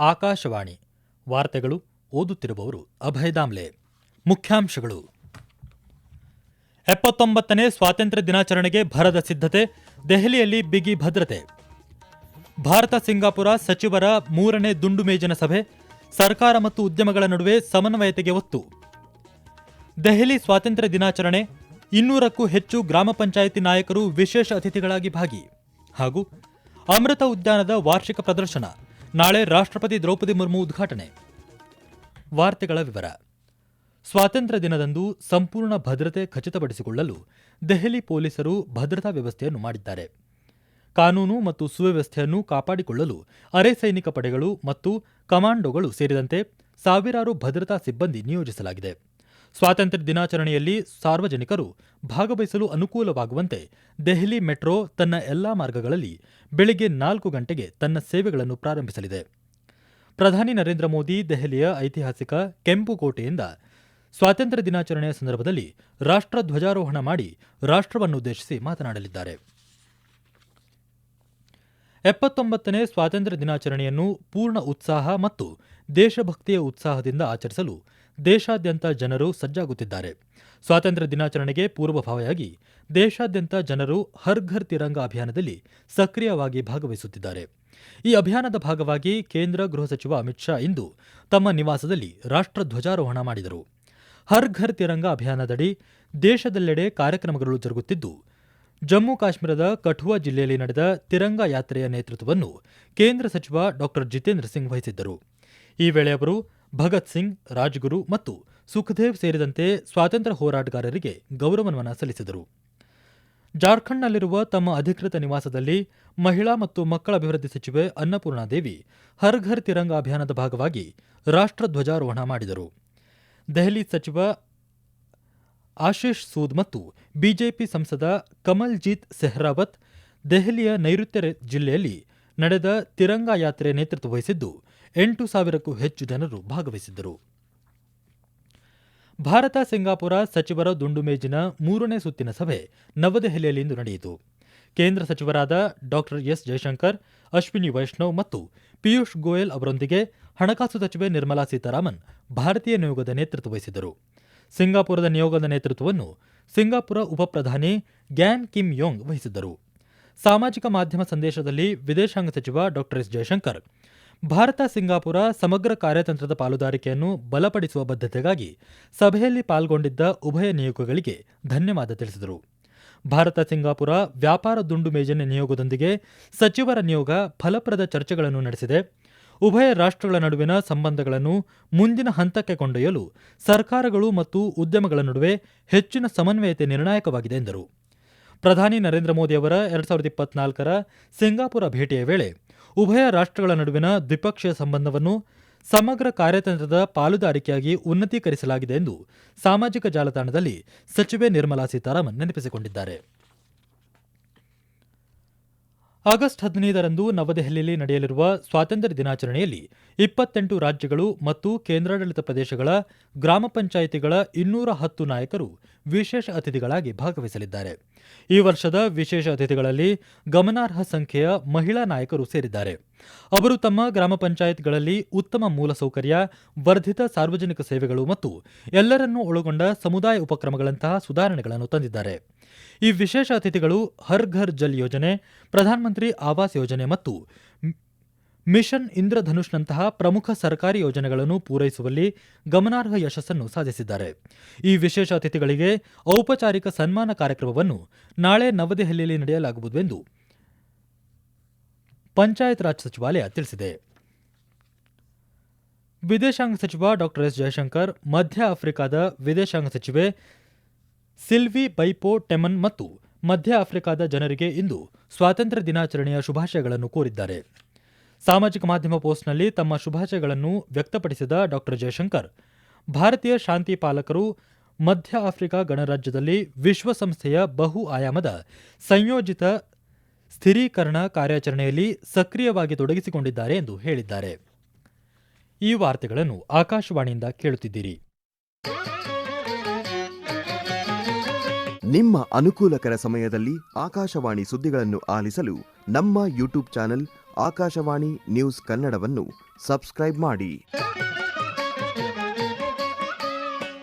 ಆಕಾಶವಾಣಿ. ವಾರ್ತೆಗಳು ಓದುತ್ತಿರುವವರು ಅಭಯ ದಾಮ್ಲೆ. ಮುಖ್ಯಾಂಶಗಳು. ಎಪ್ಪತ್ತೊಂಬತ್ತನೇ ಸ್ವಾತಂತ್ರ್ಯ ದಿನಾಚರಣೆಗೆ ಭರದ ಸಿದ್ಧತೆ, ದೆಹಲಿಯಲ್ಲಿ ಬಿಗಿ ಭದ್ರತೆ. ಭಾರತ ಸಿಂಗಾಪುರ ಸಚಿವರ ಮೂರನೇ ದುಂಡು ಮೇಜಿನ ಸಭೆ, ಸರ್ಕಾರ ಮತ್ತು ಉದ್ಯಮಗಳ ನಡುವೆ ಸಮನ್ವಯತೆಗೆ ಒತ್ತು. ದೆಹಲಿ ಸ್ವಾತಂತ್ರ್ಯ ದಿನಾಚರಣೆ, ಇನ್ನೂರಕ್ಕೂ ಹೆಚ್ಚು ಗ್ರಾಮ ಪಂಚಾಯಿತಿ ನಾಯಕರು ವಿಶೇಷ ಅತಿಥಿಗಳಾಗಿ ಭಾಗಿ. ಹಾಗೂ ಅಮೃತ ಉದ್ಯಾನದ ವಾರ್ಷಿಕ ಪ್ರದರ್ಶನ ನಾಳೆ ರಾಷ್ಟ್ರಪತಿ ದ್ರೌಪದಿ ಮುರ್ಮು ಉದ್ಘಾಟನೆ. ವಾರ್ತೆಗಳ ವಿವರ. ಸ್ವಾತಂತ್ರ್ಯ ದಿನದಂದು ಸಂಪೂರ್ಣ ಭದ್ರತೆ ಖಚಿತಪಡಿಸಿಕೊಳ್ಳಲು ದೆಹಲಿ ಪೊಲೀಸರು ಭದ್ರತಾ ವ್ಯವಸ್ಥೆಯನ್ನು ಮಾಡಿದ್ದಾರೆ. ಕಾನೂನು ಮತ್ತು ಸುವ್ಯವಸ್ಥೆಯನ್ನು ಕಾಪಾಡಿಕೊಳ್ಳಲು ಅರೆ ಸೈನಿಕ ಪಡೆಗಳು ಮತ್ತು ಕಮಾಂಡೋಗಳು ಸೇರಿದಂತೆ ಸಾವಿರಾರು ಭದ್ರತಾ ಸಿಬ್ಬಂದಿ ನಿಯೋಜಿಸಲಾಗಿದೆ. ಸ್ವಾತಂತ್ರ್ಯ ದಿನಾಚರಣೆಯಲ್ಲಿ ಸಾರ್ವಜನಿಕರು ಭಾಗವಹಿಸಲು ಅನುಕೂಲವಾಗುವಂತೆ ದೆಹಲಿ ಮೆಟ್ರೋ ತನ್ನ ಎಲ್ಲಾ ಮಾರ್ಗಗಳಲ್ಲಿ ಬೆಳಗ್ಗೆ ನಾಲ್ಕು ಗಂಟೆಗೆ ತನ್ನ ಸೇವೆಗಳನ್ನು ಪ್ರಾರಂಭಿಸಲಿದೆ. ಪ್ರಧಾನಿ ನರೇಂದ್ರ ಮೋದಿ ದೆಹಲಿಯ ಐತಿಹಾಸಿಕ ಕೆಂಪು ಕೋಟೆಯಿಂದ ಸ್ವಾತಂತ್ರ್ಯ ದಿನಾಚರಣೆಯ ಸಂದರ್ಭದಲ್ಲಿ ರಾಷ್ಟ್ರ ಧ್ವಜಾರೋಹಣ ಮಾಡಿ ರಾಷ್ಟ್ರವನ್ನುದ್ದೇಶಿಸಿ ಮಾತನಾಡಲಿದ್ದಾರೆ. ಎಪ್ಪತ್ತೊಂಬತ್ತನೇ ಸ್ವಾತಂತ್ರ್ಯ ದಿನಾಚರಣೆಯನ್ನು ಪೂರ್ಣ ಉತ್ಸಾಹ ಮತ್ತು ದೇಶಭಕ್ತಿಯ ಉತ್ಸಾಹದಿಂದ ಆಚರಿಸಲು ದೇಶಾದ್ಯಂತ ಜನರು ಸಜ್ಜಾಗುತ್ತಿದ್ದಾರೆ. ಸ್ವಾತಂತ್ರ್ಯ ದಿನಾಚರಣೆಗೆ ಪೂರ್ವಭಾವಿಯಾಗಿ ದೇಶಾದ್ಯಂತ ಜನರು ಹರ್ ಘರ್ ತಿರಂಗ ಅಭಿಯಾನದಲ್ಲಿ ಸಕ್ರಿಯವಾಗಿ ಭಾಗವಹಿಸುತ್ತಿದ್ದಾರೆ. ಈ ಅಭಿಯಾನದ ಭಾಗವಾಗಿ ಕೇಂದ್ರ ಗೃಹ ಸಚಿವ ಅಮಿತ್ ಶಾ ಇಂದು ತಮ್ಮ ನಿವಾಸದಲ್ಲಿ ರಾಷ್ಟ್ರ ಧ್ವಜಾರೋಹಣ ಮಾಡಿದರು. ಹರ್ ಘರ್ ತಿರಂಗ ಅಭಿಯಾನದಡಿ ದೇಶದೆಲ್ಲೆಡೆ ಕಾರ್ಯಕ್ರಮಗಳು ಜರುಗುತ್ತಿದ್ದು, ಜಮ್ಮು ಕಾಶ್ಮೀರದ ಕಠುವಾ ಜಿಲ್ಲೆಯಲ್ಲಿ ನಡೆದ ತಿರಂಗ ಯಾತ್ರೆಯ ನೇತೃತ್ವವನ್ನು ಕೇಂದ್ರ ಸಚಿವ ಡಾ ಜಿತೇಂದ್ರ ಸಿಂಗ್ ವಹಿಸಿದ್ದರು. ಈ ವೇಳೆ ಅವರು ಭಗತ್ ಸಿಂಗ್, ರಾಜ್ಗುರು ಮತ್ತು ಸುಖದೇವ್ ಸೇರಿದಂತೆ ಸ್ವಾತಂತ್ರ್ಯ ಹೋರಾಟಗಾರರಿಗೆ ಗೌರವ ನಮನ ಸಲ್ಲಿಸಿದರು. ಜಾರ್ಖಂಡ್ನಲ್ಲಿರುವ ತಮ್ಮ ಅಧಿಕೃತ ನಿವಾಸದಲ್ಲಿ ಮಹಿಳಾ ಮತ್ತು ಮಕ್ಕಳ ಅಭಿವೃದ್ಧಿ ಸಚಿವೆ ಅನ್ನಪೂರ್ಣಾದೇವಿ ಹರ್ ಘರ್ ತಿರಂಗ ಅಭಿಯಾನದ ಭಾಗವಾಗಿ ರಾಷ್ಟ್ರಧ್ವಜಾರೋಹಣ ಮಾಡಿದರು. ದೆಹಲಿ ಸಚಿವ ಆಶೀಶ್ ಸೂದ್ ಮತ್ತು ಬಿಜೆಪಿ ಸಂಸದ ಕಮಲ್ಜೀತ್ ಸೆಹ್ರಾವತ್ ದೆಹಲಿಯ ನೈಋತ್ಯ ಜಿಲ್ಲೆಯಲ್ಲಿ ನಡೆದ ತಿರಂಗ ಯಾತ್ರೆ ನೇತೃತ್ವ ವಹಿಸಿದ್ದು ಎಂಟು ಸಾವಿರಕ್ಕೂ ಹೆಚ್ಚು ಜನರು ಭಾಗವಹಿಸಿದ್ದರು. ಭಾರತ ಸಿಂಗಾಪುರ ಸಚಿವರ ದುಂಡು ಮೇಜಿನ ಮೂರನೇ ಸುತ್ತಿನ ಸಭೆ ನವದೆಹಲಿಯಲ್ಲಿಂದು ನಡೆಯಿತು. ಕೇಂದ್ರ ಸಚಿವರಾದ ಡಾಕ್ಟರ್ ಎಸ್ ಜಯಶಂಕರ್ ಅಶ್ವಿನಿ ವೈಷ್ಣವ್ ಮತ್ತು ಪಿಯೂಷ್ ಗೋಯಲ್ ಅವರೊಂದಿಗೆ ಹಣಕಾಸು ಸಚಿವೆ ನಿರ್ಮಲಾ ಸೀತಾರಾಮನ್ ಭಾರತೀಯ ನಿಯೋಗದ ನೇತೃತ್ವ ವಹಿಸಿದರು ಸಿಂಗಾಪುರದ ನಿಯೋಗದ ನೇತೃತ್ವವನ್ನು ಸಿಂಗಾಪುರ ಉಪಪ್ರಧಾನಿ ಗ್ಯಾನ್ ಕಿಮ್ ಯೋಂಗ್ ವಹಿಸಿದ್ದರು. ಸಾಮಾಜಿಕ ಮಾಧ್ಯಮ ಸಂದೇಶದಲ್ಲಿ ವಿದೇಶಾಂಗ ಸಚಿವ ಡಾಕ್ಟರ್ ಎಸ್ ಜಯಶಂಕರ್ ಭಾರತ ಸಿಂಗಾಪುರ ಸಮಗ್ರ ಕಾರ್ಯತಂತ್ರದ ಪಾಲುದಾರಿಕೆಯನ್ನು ಬಲಪಡಿಸುವ ಬದ್ಧತೆಗಾಗಿ ಸಭೆಯಲ್ಲಿ ಪಾಲ್ಗೊಂಡಿದ್ದ ಉಭಯ ನಿಯೋಗಗಳಿಗೆ ಧನ್ಯವಾದ ತಿಳಿಸಿದರು. ಭಾರತ ಸಿಂಗಾಪುರ ವ್ಯಾಪಾರ ದುಂಡು ಮೇಜಿನ ನಿಯೋಗದೊಂದಿಗೆ ಸಚಿವರ ನಿಯೋಗ ಫಲಪ್ರದ ಚರ್ಚೆಗಳನ್ನು ನಡೆಸಿದೆ. ಉಭಯ ರಾಷ್ಟ್ರಗಳ ನಡುವಿನ ಸಂಬಂಧಗಳನ್ನು ಮುಂದಿನ ಹಂತಕ್ಕೆ ಕೊಂಡೊಯ್ಯಲು ಸರ್ಕಾರಗಳು ಮತ್ತು ಉದ್ಯಮಗಳ ನಡುವೆ ಹೆಚ್ಚಿನ ಸಮನ್ವಯತೆ ನಿರ್ಣಾಯಕವಾಗಿದೆ ಎಂದರು. ಪ್ರಧಾನಿ ನರೇಂದ್ರ ಮೋದಿ ಅವರ ಎರಡ್ ಸಾವಿರದ ಇಪ್ಪತ್ನಾಲ್ಕರ ಸಿಂಗಾಪುರ ಭೇಟಿಯ ವೇಳೆ ಉಭಯ ರಾಷ್ಟ್ರಗಳ ನಡುವಿನ ದ್ವಿಪಕ್ಷೀಯ ಸಂಬಂಧವನ್ನು ಸಮಗ್ರ ಕಾರ್ಯತಂತ್ರದ ಪಾಲುದಾರಿಕೆಯಾಗಿ ಉನ್ನತೀಕರಿಸಲಾಗಿದೆ ಎಂದು ಸಾಮಾಜಿಕ ಜಾಲತಾಣದಲ್ಲಿ ಸಚಿವೆ ನಿರ್ಮಲಾ ಸೀತಾರಾಮನ್ ನೆನಪಿಸಿಕೊಂಡಿದ್ದಾರೆ. ಆಗಸ್ಟ್ ಹದಿನೈದರಂದು ನವದೆಹಲಿಯಲ್ಲಿ ನಡೆಯಲಿರುವ ಸ್ವಾತಂತ್ರ್ಯ ದಿನಾಚರಣೆಯಲ್ಲಿ ಇಪ್ಪತ್ತೆಂಟು ರಾಜ್ಯಗಳು ಮತ್ತು ಕೇಂದ್ರಾಡಳಿತ ಪ್ರದೇಶಗಳ ಗ್ರಾಮ ಪಂಚಾಯಿತಿಗಳ ಇನ್ನೂರ ಹತ್ತು ನಾಯಕರು ವಿಶೇಷ ಅತಿಥಿಗಳಾಗಿ ಭಾಗವಹಿಸಲಿದ್ದಾರೆ. ಈ ವರ್ಷದ ವಿಶೇಷ ಅತಿಥಿಗಳಲ್ಲಿ ಗಮನಾರ್ಹ ಸಂಖ್ಯೆಯ ಮಹಿಳಾ ನಾಯಕರು ಸೇರಿದ್ದಾರೆ. ಅವರು ತಮ್ಮ ಗ್ರಾಮ ಪಂಚಾಯತ್ಗಳಲ್ಲಿ ಉತ್ತಮ ಮೂಲಸೌಕರ್ಯ ವರ್ಧಿತ ಸಾರ್ವಜನಿಕ ಸೇವೆಗಳು ಮತ್ತು ಎಲ್ಲರನ್ನೂ ಒಳಗೊಂಡ ಸಮುದಾಯ ಉಪಕ್ರಮಗಳಂತಹ ಸುಧಾರಣೆಗಳನ್ನು ತಂದಿದ್ದಾರೆ. ಈ ವಿಶೇಷ ಅತಿಥಿಗಳು ಹರ್ ಘರ್ ಜಲ್ ಯೋಜನೆ, ಪ್ರಧಾನಮಂತ್ರಿ ಆವಾಸ್ ಯೋಜನೆ ಮತ್ತು ಮಿಷನ್ ಇಂದ್ರಧನುಷ್ನಂತಹ ಪ್ರಮುಖ ಸರ್ಕಾರಿ ಯೋಜನೆಗಳನ್ನು ಪೂರೈಸುವಲ್ಲಿ ಗಮನಾರ್ಹ ಯಶಸ್ಸನ್ನು ಸಾಧಿಸಿದ್ದಾರೆ. ಈ ವಿಶೇಷ ಅತಿಥಿಗಳಿಗೆ ಔಪಚಾರಿಕ ಸನ್ಮಾನ ಕಾರ್ಯಕ್ರಮವನ್ನು ನಾಳೆ ನವದೆಹಲಿಯಲ್ಲಿ ನಡೆಯಲಾಗುವುದು ಎಂದು ಪಂಚಾಯತ್ ರಾಜ್ ಸಚಿವಾಲಯ ತಿಳಿಸಿದೆ. ವಿದೇಶಾಂಗ ಸಚಿವ ಡಾಕ್ಟರ್ ಎಸ್ ಜಯಶಂಕರ್, ಮಧ್ಯ ಆಫ್ರಿಕಾದ ವಿದೇಶಾಂಗ ಸಚಿವೆ ಸಿಲ್ವಿ ಬೈಪೋ ಟೆಮನ್ ಮತ್ತು ಮಧ್ಯ ಆಫ್ರಿಕಾದ ಜನರಿಗೆ ಇಂದು ಸ್ವಾತಂತ್ರ್ಯ ದಿನಾಚರಣೆಯ ಶುಭಾಶಯಗಳನ್ನು ಕೋರಿದ್ದಾರೆ. ಸಾಮಾಜಿಕ ಮಾಧ್ಯಮ ಪೋಸ್ಟ್ನಲ್ಲಿ ತಮ್ಮ ಶುಭಾಶಯಗಳನ್ನು ವ್ಯಕ್ತಪಡಿಸಿದ ಡಾಕ್ಟರ್ ಜಯಶಂಕರ್, ಭಾರತೀಯ ಶಾಂತಿ ಪಾಲಕರು ಮಧ್ಯ ಆಫ್ರಿಕಾ ಗಣರಾಜ್ಯದಲ್ಲಿ ವಿಶ್ವಸಂಸ್ಥೆಯ ಬಹು ಆಯಾಮದ ಸಂಯೋಜಿತ ಸ್ಥಿರೀಕರಣ ಕಾರ್ಯಾಚರಣೆಯಲ್ಲಿ ಸಕ್ರಿಯವಾಗಿ ತೊಡಗಿಸಿಕೊಂಡಿದ್ದಾರೆ ಎಂದು ಹೇಳಿದ್ದಾರೆ. ಈ ವಾರ್ತೆಗಳನ್ನು ಆಕಾಶವಾಣಿಯಿಂದ ಕೇಳುತ್ತಿದ್ದೀರಿ. ನಿಮ್ಮ ಅನುಕೂಲಕರ ಸಮಯದಲ್ಲಿ ಆಕಾಶವಾಣಿ ಸುದ್ದಿಗಳನ್ನು ಆಲಿಸಲು ನಮ್ಮ ಯೂಟ್ಯೂಬ್ ಚಾನೆಲ್ ಆಕಾಶವಾಣಿ ನ್ಯೂಸ್ ಕನ್ನಡವನ್ನು ಸಬ್ಸ್ಕ್ರೈಬ್ ಮಾಡಿ.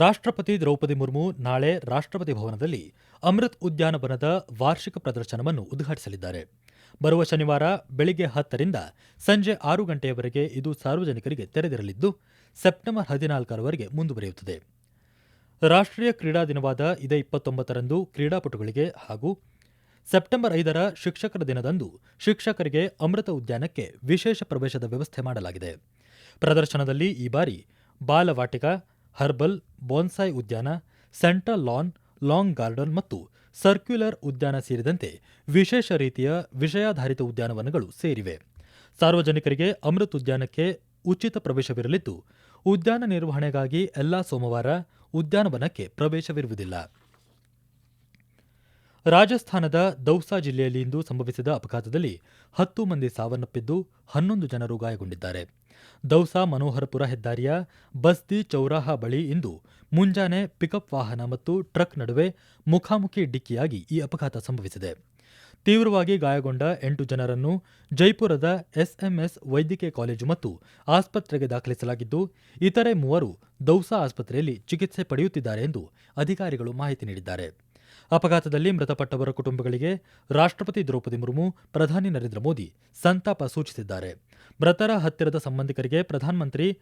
ರಾಷ್ಟ್ರಪತಿ ದ್ರೌಪದಿ ಮುರ್ಮು ನಾಳೆ ರಾಷ್ಟ್ರಪತಿ ಭವನದಲ್ಲಿ ಅಮೃತ್ ಉದ್ಯಾನವನದ ವಾರ್ಷಿಕ ಪ್ರದರ್ಶನವನ್ನು ಉದ್ಘಾಟಿಸಲಿದ್ದಾರೆ. ಬರುವ ಶನಿವಾರ ಬೆಳಿಗ್ಗೆ ಹತ್ತರಿಂದ ಸಂಜೆ ಆರು ಗಂಟೆಯವರೆಗೆ ಇದು ಸಾರ್ವಜನಿಕರಿಗೆ ತೆರೆದಿರಲಿದ್ದು, ಸೆಪ್ಟೆಂಬರ್ ಹದಿನಾಲ್ಕರವರೆಗೆ ಮುಂದುವರಿಯುತ್ತದೆ. ರಾಷ್ಟ್ರೀಯ ಕ್ರೀಡಾ ದಿನವಾದ ಇದೇ ಇಪ್ಪತ್ತೊಂಬತ್ತರಂದು ಕ್ರೀಡಾಪಟುಗಳಿಗೆ ಹಾಗೂ ಸೆಪ್ಟೆಂಬರ್ ಐದರ ಶಿಕ್ಷಕರ ದಿನದಂದು ಶಿಕ್ಷಕರಿಗೆ ಅಮೃತ ಉದ್ಯಾನಕ್ಕೆ ವಿಶೇಷ ಪ್ರವೇಶದ ವ್ಯವಸ್ಥೆ ಮಾಡಲಾಗಿದೆ. ಪ್ರದರ್ಶನದಲ್ಲಿ ಈ ಬಾರಿ ಬಾಲವಾಟಿಕ ಹರ್ಬಲ್, ಬೋನ್ಸಾಯ್ ಉದ್ಯಾನ, ಸೆಂಟ್ರಲ್ ಲಾನ್, ಲಾಂಗ್ ಗಾರ್ಡನ್ ಮತ್ತು ಸರ್ಕ್ಯುಲರ್ ಉದ್ಯಾನ ಸೇರಿದಂತೆ ವಿಶೇಷ ರೀತಿಯ ವಿಷಯಾಧಾರಿತ ಉದ್ಯಾನವನಗಳು ಸೇರಿವೆ. ಸಾರ್ವಜನಿಕರಿಗೆ ಅಮೃತ್ ಉದ್ಯಾನಕ್ಕೆ ಉಚಿತ ಪ್ರವೇಶವಿರಲಿದ್ದು, ಉದ್ಯಾನ ನಿರ್ವಹಣೆಗಾಗಿ ಎಲ್ಲಾ ಸೋಮವಾರ ಉದ್ಯಾನವನಕ್ಕೆ ಪ್ರವೇಶವಿರುವುದಿಲ್ಲ. ರಾಜಸ್ಥಾನದ ದೌಸಾ ಜಿಲ್ಲೆಯಲ್ಲಿ ಇಂದು ಸಂಭವಿಸಿದ ಅಪಘಾತದಲ್ಲಿ ಹತ್ತು ಮಂದಿ ಸಾವನ್ನಪ್ಪಿದ್ದು ಹನ್ನೊಂದು ಜನರು ಗಾಯಗೊಂಡಿದ್ದಾರೆ. ದೌಸಾ ಮನೋಹರಪುರ ಹೆದ್ದಾರಿಯ ಬಸ್ತಿ ಚೌರಾಹ ಬಳಿ ಇಂದು ಮುಂಜಾನೆ ಪಿಕಪ್ ವಾಹನ ಮತ್ತು ಟ್ರಕ್ ನಡುವೆ ಮುಖಾಮುಖಿ ಡಿಕ್ಕಿಯಾಗಿ ಈ ಅಪಘಾತ ಸಂಭವಿಸಿದೆ. ತೀವ್ರವಾಗಿ ಗಾಯಗೊಂಡ ಎಂಟು ಜನರನ್ನು ಜೈಪುರದ ಎಸ್ಎಂಎಸ್ ವೈದ್ಯಕೀಯ ಕಾಲೇಜು ಮತ್ತು ಆಸ್ಪತ್ರೆಗೆ ದಾಖಲಿಸಲಾಗಿದ್ದು, ಇತರೆ ಮೂವರು ದೌಸಾ ಆಸ್ಪತ್ರೆಯಲ್ಲಿ ಚಿಕಿತ್ಸೆ ಪಡೆಯುತ್ತಿದ್ದಾರೆ ಎಂದು ಅಧಿಕಾರಿಗಳು ಮಾಹಿತಿ ನೀಡಿದ್ದಾರೆ. ಅಪಘಾತದಲ್ಲಿ ಮೃತಪಟ್ಟವರ ಕುಟುಂಬಗಳಿಗೆ ರಾಷ್ಟ್ರಪತಿ ದ್ರೌಪದಿ ಮುರ್ಮು, ಪ್ರಧಾನಿ ನರೇಂದ್ರ ಮೋದಿ ಸಂತಾಪ ಸೂಚಿಸಿದ್ದಾರೆ. ಮೃತರ ಹತ್ತಿರದ ಸಂಬಂಧಿಕರಿಗೆ ಪ್ರಧಾನಮಂತ್ರಿ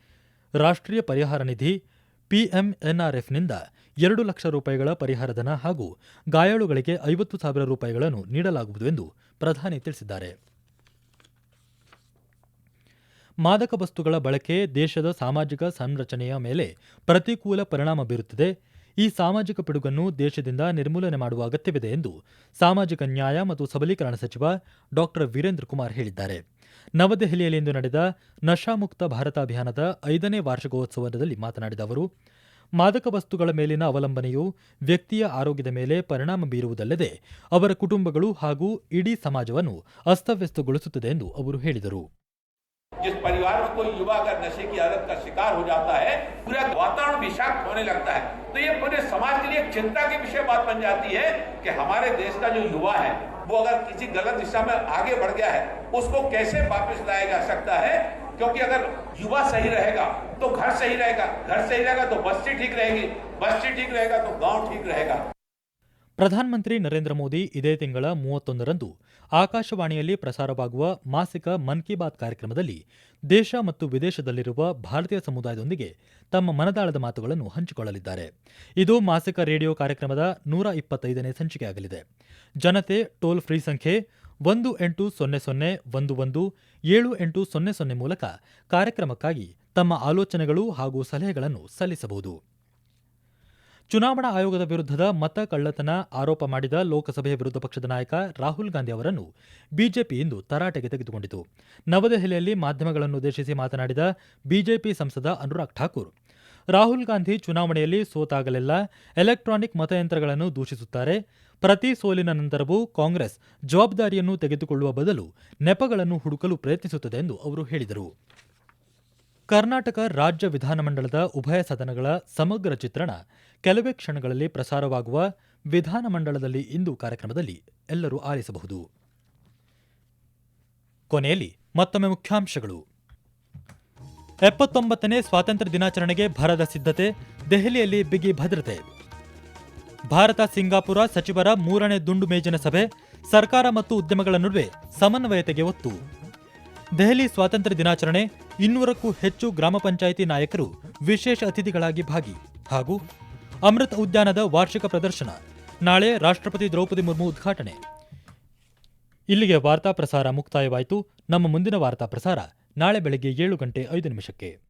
ರಾಷ್ಟ್ರೀಯ ಪರಿಹಾರ ನಿಧಿ ಪಿಎಂಎನ್ಆರ್ಎಫ್ನಿಂದ ಎರಡು ಲಕ್ಷ ರೂಪಾಯಿಗಳ ಪರಿಹಾರಧನ ಹಾಗೂ ಗಾಯಾಳುಗಳಿಗೆ ಐವತ್ತು ಸಾವಿರ ರೂಪಾಯಿಗಳನ್ನು ನೀಡಲಾಗುವುದು ಎಂದು ಪ್ರಧಾನಿ ತಿಳಿಸಿದ್ದಾರೆ. ಮಾದಕ ವಸ್ತುಗಳ ಬಳಕೆ ದೇಶದ ಸಾಮಾಜಿಕ ಸಂರಚನೆಯ ಮೇಲೆ ಪ್ರತಿಕೂಲ ಪರಿಣಾಮ ಬೀರುತ್ತದೆ. ಈ ಸಾಮಾಜಿಕ ಪಿಡುಗನ್ನು ದೇಶದಿಂದ ನಿರ್ಮೂಲನೆ ಮಾಡುವ ಅಗತ್ಯವಿದೆ ಎಂದು ಸಾಮಾಜಿಕ ನ್ಯಾಯ ಮತ್ತು ಸಬಲೀಕರಣ ಸಚಿವ ಡಾ ವೀರೇಂದ್ರ ಕುಮಾರ್ ಹೇಳಿದ್ದಾರೆ ನವದೆಹಲಿಯಲ್ಲಿಂದು ನಡೆದ ನಶಾಮುಕ್ತ ಭಾರತ ಅಭಿಯಾನದ ಐದನೇ ವಾರ್ಷಿಕೋತ್ಸವದಲ್ಲಿ ಮಾತನಾಡಿದ ಅವರು ಮಾದಕ ವಸ್ತುಗಳ ಮೇಲಿನ ಅವಲಂಬನೆಯು ವ್ಯಕ್ತಿಯ ಆರೋಗ್ಯದ ಮೇಲೆ ಪರಿಣಾಮ ಬೀರುವುದಲ್ಲದೆ ಅವರ ಕುಟುಂಬಗಳು ಹಾಗೂ ಇಡೀ ಸಮಾಜವನ್ನು ಅಸ್ತವ್ಯಸ್ತಗೊಳಿಸುತ್ತದೆ ಎಂದು ಅವರು ಹೇಳಿದರು जिस परिवार में कोई युवा अगर नशे की आदत का शिकार हो जाता है पूरा वातावरण विषाक्त होने लगता है तो ये पूरे समाज के लिए चिंता की विषय बात बन जाती है कि हमारे देश का जो युवा है, वो अगर किसी गलत दिशा में आगे बढ़ गया है, उसको कैसे वापस लाया जा सकता है? क्योंकि अगर युवा सही रहेगा तो घर सही रहेगा, घर सही रहेगा तो बस्ती ठीक रहेगी, बस्ती ठीक रहेगा तो गाँव ठीक रहेगा। ಪ್ರಧಾನಮಂತ್ರಿ ನರೇಂದ್ರ ಮೋದಿ ಇದೇ ತಿಂಗಳ ಮೂವತ್ತೊಂದರಂದು ಆಕಾಶವಾಣಿಯಲ್ಲಿ ಪ್ರಸಾರವಾಗುವ ಮಾಸಿಕ ಮನ್ ಕಿ ಬಾತ್ ಕಾರ್ಯಕ್ರಮದಲ್ಲಿ ದೇಶ ಮತ್ತು ವಿದೇಶದಲ್ಲಿರುವ ಭಾರತೀಯ ಸಮುದಾಯದೊಂದಿಗೆ ತಮ್ಮ ಮನದಾಳದ ಮಾತುಗಳನ್ನು ಹಂಚಿಕೊಳ್ಳಲಿದ್ದಾರೆ. ಇದು ಮಾಸಿಕ ರೇಡಿಯೋ ಕಾರ್ಯಕ್ರಮದ ನೂರ ಇಪ್ಪತ್ತೈದನೇ ಸಂಚಿಕೆಯಾಗಲಿದೆ ಜನತೆ ಟೋಲ್ ಫ್ರೀ ಸಂಖ್ಯೆ ಒಂದು ಎಂಟು ಸೊನ್ನೆ ಸೊನ್ನೆ ಒಂದು ಒಂದು ಏಳು ಎಂಟು ಸೊನ್ನೆ ಸೊನ್ನೆ ಮೂಲಕ ಕಾರ್ಯಕ್ರಮಕ್ಕಾಗಿ ತಮ್ಮ ಆಲೋಚನೆಗಳು ಹಾಗೂ ಸಲಹೆಗಳನ್ನು ಸಲ್ಲಿಸಬಹುದು. ಚುನಾವಣಾ ಆಯೋಗದ ವಿರುದ್ಧದ ಮತ ಕಳ್ಳತನ ಆರೋಪ ಮಾಡಿದ ಲೋಕಸಭೆಯ ವಿರೋಧ ಪಕ್ಷದ ನಾಯಕ ರಾಹುಲ್ ಗಾಂಧಿ ಅವರನ್ನು ಬಿಜೆಪಿ ಇಂದು ತರಾಟೆಗೆ ತೆಗೆದುಕೊಂಡಿತು. ನವದೆಹಲಿಯಲ್ಲಿ ಮಾಧ್ಯಮಗಳನ್ನು ಉದ್ದೇಶಿಸಿ ಮಾತನಾಡಿದ ಬಿಜೆಪಿ ಸಂಸದ ಅನುರಾಗ್ ಠಾಕೂರ್, ರಾಹುಲ್ ಗಾಂಧಿ ಚುನಾವಣೆಯಲ್ಲಿ ಸೋತಾಗಲೆಲ್ಲ ಎಲೆಕ್ಟ್ರಾನಿಕ್ ಮತಯಂತ್ರಗಳನ್ನು ದೂಷಿಸುತ್ತಾರೆ. ಪ್ರತಿ ಸೋಲಿನ ನಂತರವೂ ಕಾಂಗ್ರೆಸ್ ಜವಾಬ್ದಾರಿಯನ್ನು ತೆಗೆದುಕೊಳ್ಳುವ ಬದಲು ನೆಪಗಳನ್ನು ಹುಡುಕಲು ಪ್ರಯತ್ನಿಸುತ್ತದೆ ಎಂದು ಅವರು ಹೇಳಿದರು. ಕರ್ನಾಟಕ ರಾಜ್ಯ ವಿಧಾನಮಂಡಲದ ಉಭಯ ಸದನಗಳ ಸಮಗ್ರ ಚಿತ್ರಣ ಕೆಲವೇ ಕ್ಷಣಗಳಲ್ಲಿ ಪ್ರಸಾರವಾಗುವ ವಿಧಾನಮಂಡಲದಲ್ಲಿ ಇಂದು ಕಾರ್ಯಕ್ರಮದಲ್ಲಿ ಎಲ್ಲರೂ ಆಲಿಸಬಹುದು. ಕೊನೆಯಲ್ಲಿ ಮತ್ತೊಮ್ಮೆ ಮುಖ್ಯಾಂಶಗಳು. ಎಪ್ಪತ್ತೊಂಬತ್ತನೇ ಸ್ವಾತಂತ್ರ್ಯ ದಿನಾಚರಣೆಗೆ ಭರದ ಸಿದ್ಧತೆ, ದೆಹಲಿಯಲ್ಲಿ ಬಿಗಿ ಭದ್ರತೆ. ಭಾರತ ಸಿಂಗಾಪುರ ಸಚಿವರ ಮೂರನೇ ದುಂಡು ಮೇಜಿನ ಸಭೆ, ಸರ್ಕಾರ ಮತ್ತು ಉದ್ಯಮಗಳ ನಡುವೆ ಸಮನ್ವಯತೆಗೆ ಒತ್ತು. ದೆಹಲಿ ಸ್ವಾತಂತ್ರ್ಯ ದಿನಾಚರಣೆ ಇನ್ನೂರಕ್ಕೂ ಹೆಚ್ಚು ಗ್ರಾಮ ಪಂಚಾಯಿತಿ ನಾಯಕರು ವಿಶೇಷ ಅತಿಥಿಗಳಾಗಿ ಭಾಗಿ ಹಾಗೂ ಅಮೃತ ಉದ್ಯಾನದ ವಾರ್ಷಿಕ ಪ್ರದರ್ಶನ, ನಾಳೆ ರಾಷ್ಟ್ರಪತಿ ದ್ರೌಪದಿ ಮುರ್ಮು ಉದ್ಘಾಟನೆ. ಇಲ್ಲಿಗೆ ವಾರ್ತಾ ಪ್ರಸಾರ ಮುಕ್ತಾಯವಾಯಿತು. ನಮ್ಮ ಮುಂದಿನ ವಾರ್ತಾ ಪ್ರಸಾರ ನಾಳೆ ಬೆಳಗ್ಗೆ ಏಳು ಗಂಟೆ ಐದು ನಿಮಿಷಕ್ಕೆ.